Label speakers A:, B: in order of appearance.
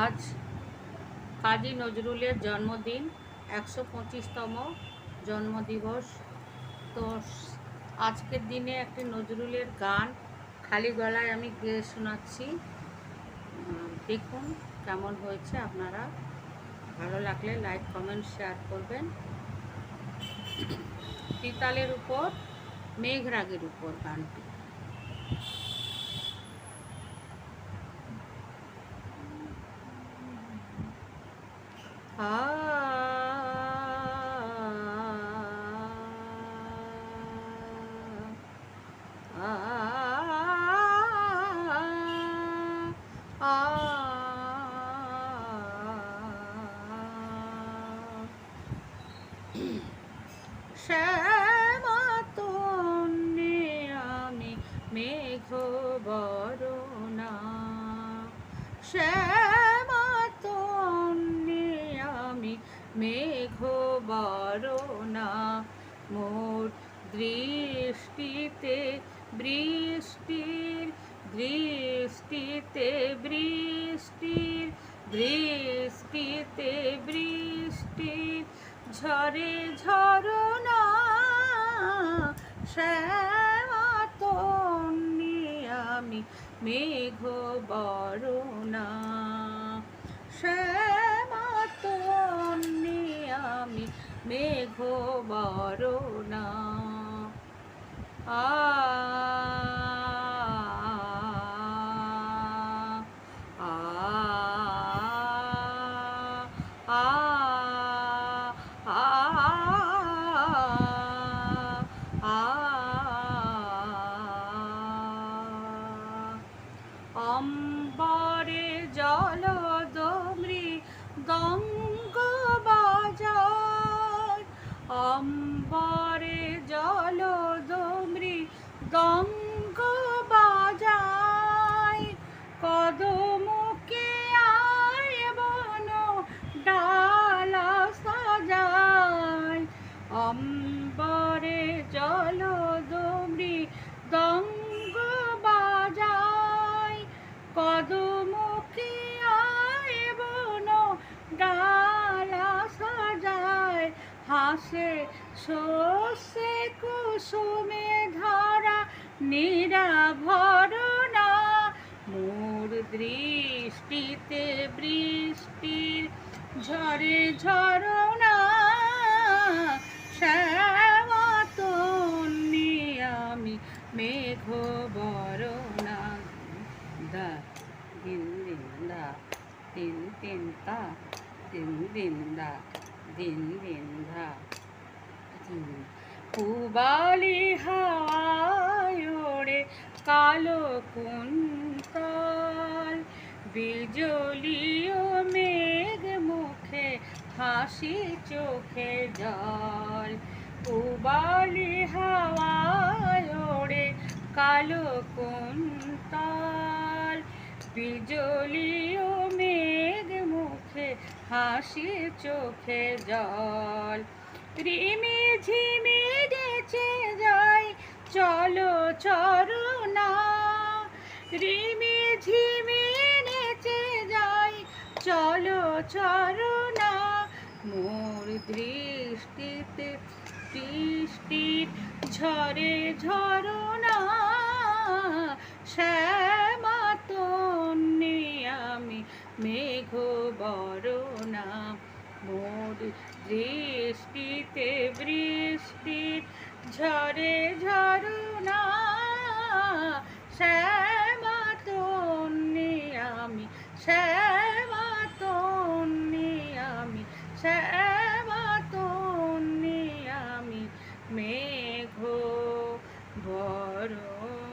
A: আজ কাজী নজরুলের জন্মদিন, একশো পঁচিশতম জন্মদিবস। তো আজকের দিনে একটি নজরুলের গান খালি গলায় আমি গেয়ে শোনাচ্ছি। দেখুন কেমন হয়েছে, আপনারা ভালো লাগলে লাইক, কমেন্ট, শেয়ার করবেন। তিতালের উপর, মেঘরাগের উপর গানটি আ আ শ্যামাতন্নে আমি মেঘ বরণা। শ্যামাতন্নে মোর দৃষ্টিতে বৃষ্টির দৃষ্টিতে বৃষ্টির দৃষ্টিতে বৃষ্টির ঝরে ঝরনা শ্যামাতন্নি আমি মেঘ বরণা শ্যামাতন্নি বরণা আ অম্বরে জল দমৃ অম্বরে জল দমৃ হাসে শস্যে কুসুমে ধরা নিরাভরণা মোর দৃষ্টিতে বৃষ্টির ঝরে ঝরনা শ্যামাতন্নি আমি মেঘ বরণা। দা দিন দিন দা, তিন তিন তা দিন দিন দা। দিন দিন পুবালি হাওয়ায় ওড়ে কালো কুন্তল। বিজলিও মেঘ মুখে, হাসি চোখে জল। পুবালি হাওয়ায় ওড়ে কালো কুন্তল। মুখে হাসি চোখে জল। রিমি ঝিমি নেচে যাই চলো চরণা। রিমি ঝিমি নেচে যাই চলো চরণা। মোর দৃষ্টিতে বৃষ্টির ঝরে ঝরনা শ্যামাতন্নি মেঘ বরণা, মোর দৃষ্টিতে বৃষ্টি, ঝরে ঝরনা শ্যামাতন্নি আমি শ্যামাতন্নি আমি শ্যামাতন্নি আমি, মেঘ বরণা।